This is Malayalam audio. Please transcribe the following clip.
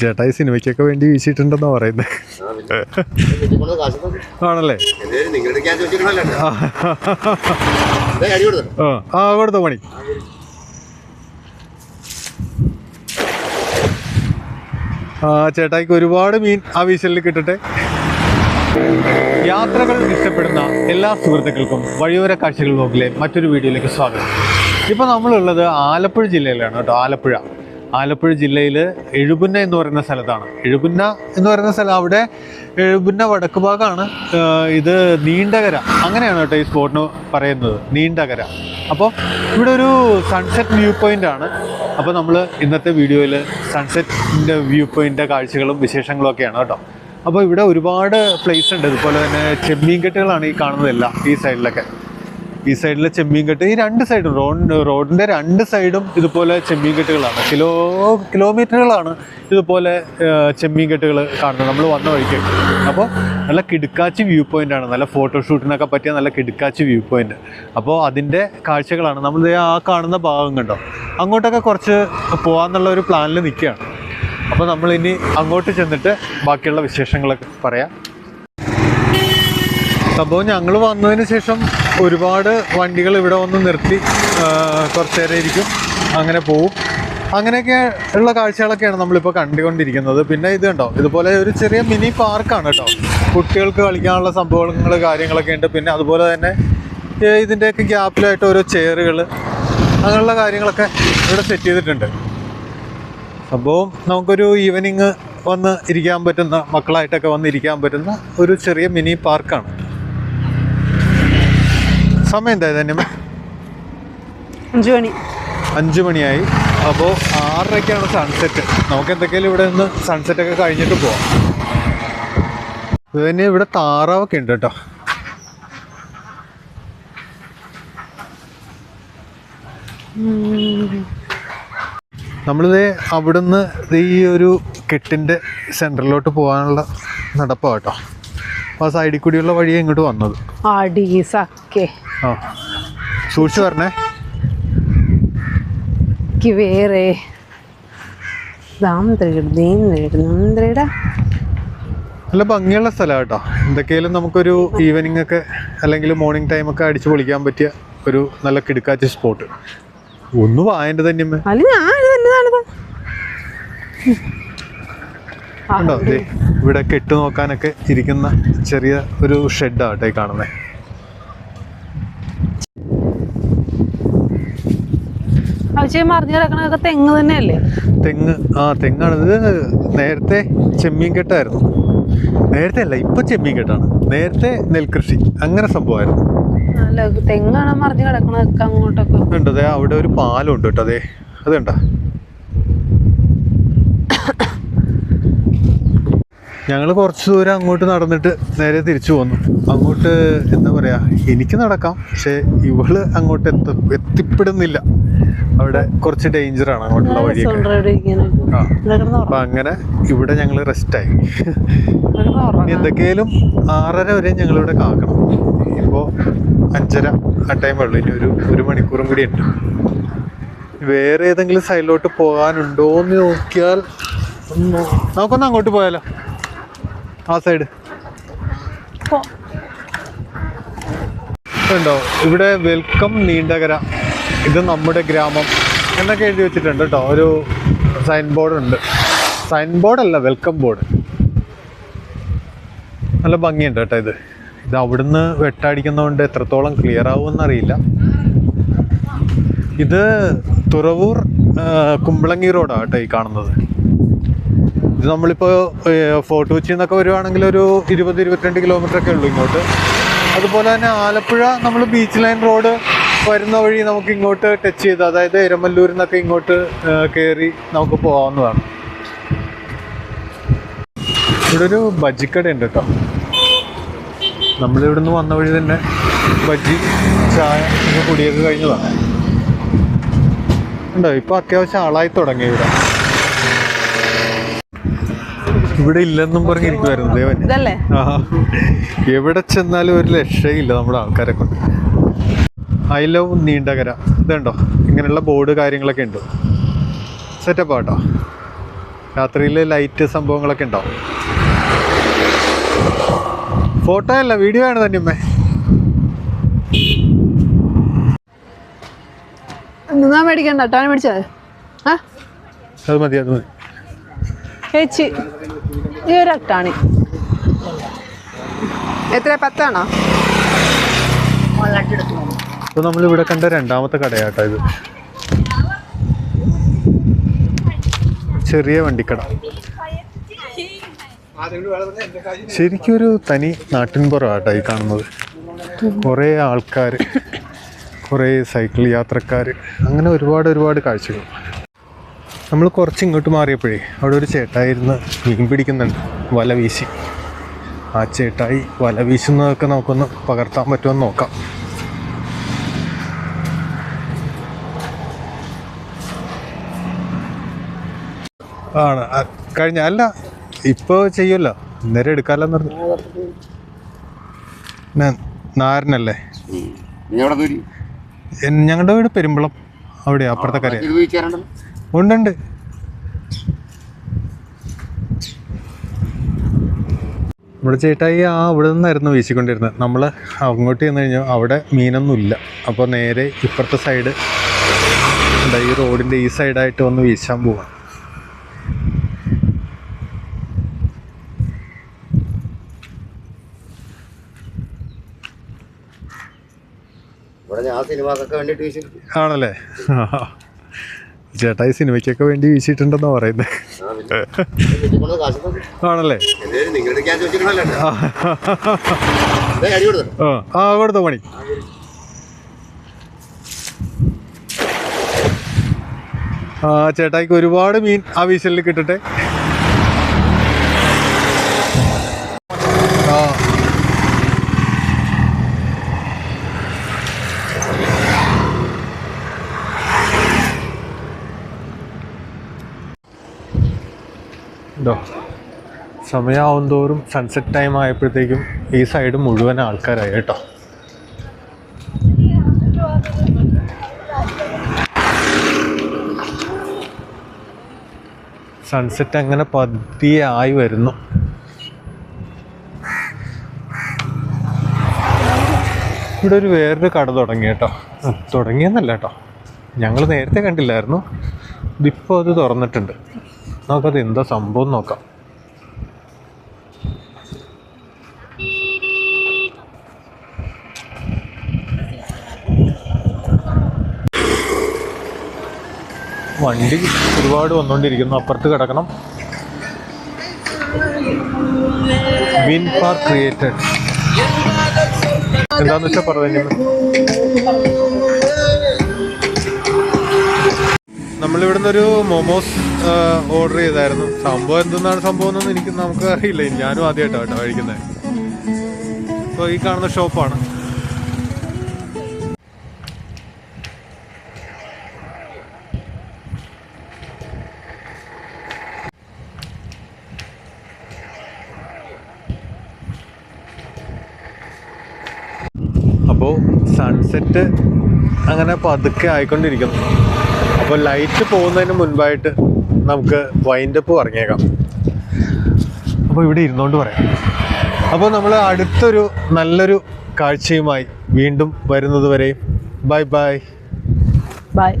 ചേട്ടായി സിനിമയ്ക്കൊക്കെ വേണ്ടി വീശിയിട്ടുണ്ടെന്നാ പറയുന്നത് ആണല്ലേ? ആ കൊടുത്തോ പണി. ആ ചേട്ടായിക്ക് ഒരുപാട് മീൻ ആ വീശലിൽ കിട്ടട്ടെ. യാത്രകൾ ഇഷ്ടപ്പെടുന്ന എല്ലാ സുഹൃത്തുക്കൾക്കും വഴിയോര കാഴ്ചകൾ നോക്കിലെ മറ്റൊരു വീഡിയോയിലേക്ക് സ്വാഗതം. ഇപ്പോൾ നമ്മളുള്ളത് ആലപ്പുഴ ജില്ലയിലാണ് കേട്ടോ ആലപ്പുഴ. ആലപ്പുഴ ജില്ലയിൽ എഴുപുന്ന എന്ന് പറയുന്ന സ്ഥലത്താണ്. എഴുപുന്ന എന്ന് പറയുന്ന സ്ഥലം അവിടെ എഴുപുന്ന വടക്ക് ഭാഗമാണ് ഇത് നീണ്ടകര. അങ്ങനെയാണ് കേട്ടോ ഈ സ്പോട്ടിന് പറയുന്നത്. നീണ്ടകര. അപ്പോൾ ഇവിടെ ഒരു സൺസെറ്റ് വ്യൂ പോയിന്റ് ആണ്. അപ്പോൾ നമ്മൾ ഇന്നത്തെ വീഡിയോയിൽ സൺസെറ്റിന്റെ വ്യൂ പോയിന്റ് കാഴ്ചകളും വിശേഷങ്ങളും ഒക്കെയാണ് കേട്ടോ. അപ്പോൾ ഇവിടെ ഒരുപാട് പ്ലേസ് ഉണ്ട്. ഇതുപോലെ തന്നെ ചെമ്മീൻ കെട്ടുകളാണ് ഈ കാണുന്നതെല്ലാം ഈ സൈഡിലൊക്കെ ഈ സൈഡിലെ ചെമ്മീൻ കെട്ട് ഈ രണ്ട് സൈഡും റോഡ് റോഡിന്റെ രണ്ട് സൈഡും ഇതുപോലെ ചെമ്മീൻ കെട്ടുകളാണ്. കിലോ കിലോമീറ്ററുകളാണ് ഇതുപോലെ ചെമ്മീൻ കെട്ടുകൾ കാണുന്നത്. നമ്മൾ വന്ന വഴിക്ക്. അപ്പോൾ നല്ല കിടുക്കാച്ചി വ്യൂ പോയിന്റ് ആണ്. നല്ല ഫോട്ടോഷൂട്ടിനൊക്കെ പറ്റിയ നല്ല കിടുക്കാച്ചി വ്യൂ പോയിന്റ് അപ്പോൾ അതിന്റെ കാഴ്ചകളാണ്. നമ്മൾ ആ കാണുന്ന ഭാഗം കണ്ടോ? അങ്ങോട്ടൊക്കെ കുറച്ച് പോകാമെന്നുള്ള ഒരു പ്ലാനിൽ നിൽക്കുകയാണ് അപ്പോൾ നമ്മളിനി അങ്ങോട്ട് ചെന്നിട്ട് ബാക്കിയുള്ള വിശേഷങ്ങളൊക്കെ പറയാം. സംഭവം ഞങ്ങൾ വന്നതിന് ശേഷം ഒരുപാട് വണ്ടികൾ ഇവിടെ വന്ന് നിർത്തി കുറച്ച് ഇരിക്കും അങ്ങനെ പോവും. അങ്ങനെയൊക്കെ ഉള്ള കാഴ്ചകളൊക്കെയാണ് നമ്മളിപ്പോൾ കണ്ടുകൊണ്ടിരിക്കുന്നത്. പിന്നെ ഇത് കണ്ടോ? ഇതുപോലെ ഒരു ചെറിയ മിനി പാർക്കാണ് കേട്ടോ. കുട്ടികൾക്ക് കളിക്കാനുള്ള സംഭവങ്ങൾ കാര്യങ്ങളൊക്കെ ഉണ്ട്. പിന്നെ അതുപോലെ തന്നെ ഇതിന്റെയൊക്കെ ഗ്യാപ്പിലായിട്ട് ഓരോ ചെയറുകൾ അങ്ങനെയുള്ള കാര്യങ്ങളൊക്കെ ഇവിടെ സെറ്റ് ചെയ്തിട്ടുണ്ട്. സംഭവം നമുക്കൊരു ഈവനിങ് വന്ന് ഇരിക്കാൻ പറ്റുന്ന മക്കളായിട്ടൊക്കെ വന്ന് ഇരിക്കാൻ പറ്റുന്ന ഒരു ചെറിയ മിനി പാർക്കാണ്. സമയം എന്താ തന്നെ അഞ്ചു മണി. അഞ്ചു മണിയായി. അപ്പോൾ ആറരയ്ക്കാണ് സൺസെറ്റ് നമുക്ക് എന്തൊക്കെയാലും ഇവിടെ നിന്ന് സൺസെറ്റ് ഒക്കെ കഴിഞ്ഞിട്ട് പോവാം. പിന്നെ ഇവിടെ താറാവൊക്കെ ഉണ്ട് കേട്ടോ. നമ്മളിത് അവിടുന്ന് ഈ ഒരു കെട്ടിന്റെ സെന്ററിലോട്ട് പോകാനുള്ള നടപ്പാണ് കേട്ടോ. അപ്പോൾ ആ സൈഡിൽ കൂടിയുള്ള വഴിയാണ് ഇങ്ങോട്ട് വന്നത്. അടി സക്കെ ആ. സൂക്ഷിച്ചു പറഞ്ഞേ എനിക്ക് വേറെ. നല്ല ഭംഗിയുള്ള സ്ഥലമാണ് കേട്ടോ. എന്തൊക്കെയാലും നമുക്കൊരു ഈവനിങ് ഒക്കെ അല്ലെങ്കിൽ മോർണിംഗ് ടൈം ഒക്കെ അടിച്ചു പൊളിക്കാൻ പറ്റിയ ഒരു നല്ല കിടുക്കാച്ച സ്പോട്ട് ഒന്ന് വായന്റെ തന്നെ ഉണ്ടോ? ഇവിടെ കെട്ട് നോക്കാനൊക്കെ ഇരിക്കുന്ന ചെറിയ ഒരു ഷെഡ് കേട്ടോ കാണുന്നേ. കാണുന്നത് ആവശ്യം മറിഞ്ഞു കിടക്കണതൊക്കെ തെങ്ങ് തന്നെയല്ലേ? തെങ്ങ് ആ തെങ്ങാണ്. ഇത് നേരത്തെ ചെമ്മീൻ കെട്ടായിരുന്നു നേരത്തെ അല്ല ഇപ്പൊ ചെമ്മീൻ കെട്ടാണ് നേരത്തെ നെൽകൃഷി അങ്ങനെ സംഭവമായിരുന്നു. അല്ല തെങ്ങാണ് മറിഞ്ഞു കിടക്കണതൊക്കെ അങ്ങോട്ടൊക്കെ. ഉണ്ട് അതെ അവിടെ ഒരു പാലം ഉണ്ട് കേട്ടോ അതെ അതുണ്ടോ ഞങ്ങൾ കുറച്ച് ദൂരം അങ്ങോട്ട് നടന്നിട്ട് നേരെ തിരിച്ചു പോന്നു. അങ്ങോട്ട് എന്താ പറയുക എനിക്ക് നടക്കാം പക്ഷേ ഇവൾ അങ്ങോട്ട് എത്ത എത്തിപ്പെടുന്നില്ല. അവിടെ കുറച്ച് ഡേഞ്ചറാണ് അങ്ങോട്ടുള്ള വഴിയൊക്കെ. ഇരിക്കാനൊക്കെ. ആ. അപ്പൊ അങ്ങനെ ഇവിടെ ഞങ്ങൾ റെസ്റ്റായി ആയി. ഇനി. എന്തൊക്കെയാലും ആറര വരെ ഞങ്ങളിവിടെ കാക്കണം. ഇപ്പോൾ അഞ്ചര ആ ടൈം ഉള്ളൂ. ഇനി ഒരു ഒരു മണിക്കൂറും കൂടി ഉണ്ട്. വേറെ ഏതെങ്കിലും സൈഡിലോട്ട് പോകാനുണ്ടോ എന്ന് നോക്കിയാൽ നമുക്കൊന്ന് അങ്ങോട്ട് പോയാലോ? ആ സൈഡ്. ഉണ്ടോ ഇവിടെ വെൽക്കം നീണ്ടകര. ഇത് നമ്മുടെ ഗ്രാമം എന്നൊക്കെ എഴുതി വെച്ചിട്ടുണ്ട് കേട്ടോ. ഒരു സൈൻ ബോർഡ് ഉണ്ട്. സൈൻ ബോർഡ് അല്ല വെൽക്കം ബോർഡ് നല്ല ഭംഗിയുണ്ട് കേട്ടോ ഇത്. ഇത് അവിടുന്ന് വെട്ടടിക്കുന്നതുകൊണ്ട് എത്രത്തോളം ക്ലിയർ ആവുമെന്നറിയില്ല. ഇത് തുറവൂർ കുമ്പളങ്ങി റോഡാണ് കേട്ടോ ഈ കാണുന്നത്. ഇത് നമ്മളിപ്പോൾ ഫോർട്ട് കൊച്ചി എന്നൊക്കെ വരുവാണെങ്കിൽ ഒരു ഇരുപത് ഇരുപത്തിരണ്ട് കിലോമീറ്റർ ഒക്കെ ഉള്ളൂ ഇങ്ങോട്ട്. അതുപോലെ തന്നെ ആലപ്പുഴ നമ്മൾ ബീച്ച് ലൈൻ റോഡ് വരുന്ന വഴി നമുക്ക് ഇങ്ങോട്ട് ടച്ച് ചെയ്ത് അതായത് എരമല്ലൂരിൽ നിന്നൊക്കെ ഇങ്ങോട്ട് കയറി നമുക്ക് പോകാവുന്നതാണ് ഇവിടെ ഒരു ബജ്ജിക്കട ഉണ്ട് കേട്ടോ. നമ്മളിവിടെ നിന്ന് വന്ന വഴി തന്നെ ബജി ചായ കുടിയൊക്കെ കഴിഞ്ഞതാണ്. ഉണ്ടോ? ഇപ്പൊ അത്യാവശ്യം ആളായി തുടങ്ങി ഇവിടെ. ഇവിടെ ഇല്ലെന്നും പറഞ്ഞിരിക്കുമായിരുന്നു ദേവൻ. എവിടെ ചെന്നാലും ഒരു രക്ഷയില്ല നമ്മുടെ ആൾക്കാരെ കൊണ്ട്. I love Neendakara. ഇതുണ്ടോ? ഇങ്ങനെയുള്ള ബോർഡ് കാര്യങ്ങളൊക്കെ ഉണ്ട്? സെറ്റപ്പ് ആട്ടോ. രാത്രിയിൽ ലൈറ്റ് സംഭവങ്ങളൊക്കെ ഉണ്ടാവും ഫോട്ടോ അല്ല വീഡിയോ ആണ് തന്നെ നിന്നാ മേടിക്കണ്ട മേടിച്ചത് ആ? അത് മതി അത് മതി. ചേച്ചി. ഈ ഒരു അട്ടാണി എത്ര? പത്താണോ? ഇപ്പൊ നമ്മൾ ഇവിടെ കണ്ട രണ്ടാമത്തെ കടയാട്ടോ ഇത്. ചെറിയ വണ്ടിക്കട. ശരിക്കും ഒരു തനി നാട്ടിൻപുറമാട്ടോ ഈ കാണുന്നത്. കുറേ ആൾക്കാർ കുറേ സൈക്കിൾ യാത്രക്കാർ അങ്ങനെ ഒരുപാട് ഒരുപാട് കാഴ്ചകൾ. നമ്മൾ കുറച്ച് ഇങ്ങോട്ട് മാറിയപ്പോഴേ അവിടെ ഒരു ചേട്ടായിരുന്ന് മീൻ പിടിക്കുന്നുണ്ട് വല വീശി. ആ ചേട്ടായി വല വീശുന്നതൊക്കെ നമുക്കൊന്ന് പകർത്താൻ പറ്റുമെന്ന് നോക്കാം. ആണ്. കഴിഞ്ഞ അല്ല ഇപ്പൊ ചെയ്യുമല്ലോ. നേരെ എടുക്കാല്ലെന്ന് പറഞ്ഞു. നാരനല്ലേ? ഞങ്ങളുടെ വീട് പെരുമ്പളം. അവിടെ അപ്പുറത്തെ കരയാ ഉണ്ടുണ്ട്. നമ്മുടെ ചേട്ടായി ആ അവിടെ നിന്നായിരുന്നു വീശിക്കൊണ്ടിരുന്നത്. നമ്മൾ അങ്ങോട്ട് ചെന്ന് കഴിഞ്ഞാൽ അവിടെ മീനൊന്നും ഇല്ല അപ്പോൾ നേരെ ഇപ്പുറത്തെ സൈഡ് എന്താ ഈ റോഡിന്റെ ഈ സൈഡായിട്ട് വന്ന് വീശാൻ പോവാം. ആണല്ലേ ഞാൻ ചേട്ടായി സിനിമയ്ക്കൊക്കെ വേണ്ടി വീശിയിട്ടുണ്ടെന്നാ പറയുന്നത്. ആണല്ലേ? ആ കൊടുത്തോ പണി. ആ ചേട്ടായിക്ക് ഒരുപാട് മീൻ ആ വീശലിൽ കിട്ടട്ടെ. ഇതോ സമയമാവും തോറും സൺസെറ്റ് ടൈം ആയപ്പോഴത്തേക്കും ഈ സൈഡ് മുഴുവൻ ആൾക്കാരായി കേട്ടോ. സൺസെറ്റ് അങ്ങനെ പതിയെ ആയി വരുന്നു. ഇവിടെ ഒരു വേറൊരു കട തുടങ്ങി കേട്ടോ. തുടങ്ങിയെന്നല്ല കേട്ടോ. ഞങ്ങൾ നേരത്തെ കണ്ടില്ലായിരുന്നു. ഇതിപ്പോൾ അത് തുറന്നിട്ടുണ്ട്. നമുക്കത് എന്താ സംഭവം നോക്കാം. വണ്ടി ഒരുപാട് വന്നുകൊണ്ടിരിക്കുന്നു അപ്പുറത്ത് കിടക്കണം. വിൻ പാർക്ക് ക്രിയേറ്റഡ് എന്താന്ന് വെച്ചാൽ പറഞ്ഞു നമ്മളിവിടുന്ന് ഒരു മൊമോസ് ഓർഡർ ചെയ്തായിരുന്നു. സംഭവം എന്തെന്നാണ് സംഭവം എന്നൊന്നും എനിക്ക് നമുക്ക് അറിയില്ല. ഞാനും ആദ്യമായിട്ടാണ് കേട്ടോ കഴിക്കുന്നത് അപ്പോൾ ഈ കാണുന്ന ഷോപ്പാണ്. അപ്പോൾ സൺസെറ്റ് അങ്ങനെ പതുക്കെ ആയിക്കൊണ്ടിരിക്കുന്നു. അപ്പോൾ ലൈറ്റ് പോകുന്നതിന് മുൻപായിട്ട് നമുക്ക് വൈൻഡപ്പ് പറഞ്ഞേക്കാം അപ്പോൾ ഇവിടെ ഇരുന്നുകൊണ്ട് പറയാം. അപ്പോൾ നമ്മൾ അടുത്തൊരു നല്ലൊരു കാഴ്ചയുമായി വീണ്ടും വരുന്നത് വരെയും. Bye bye bye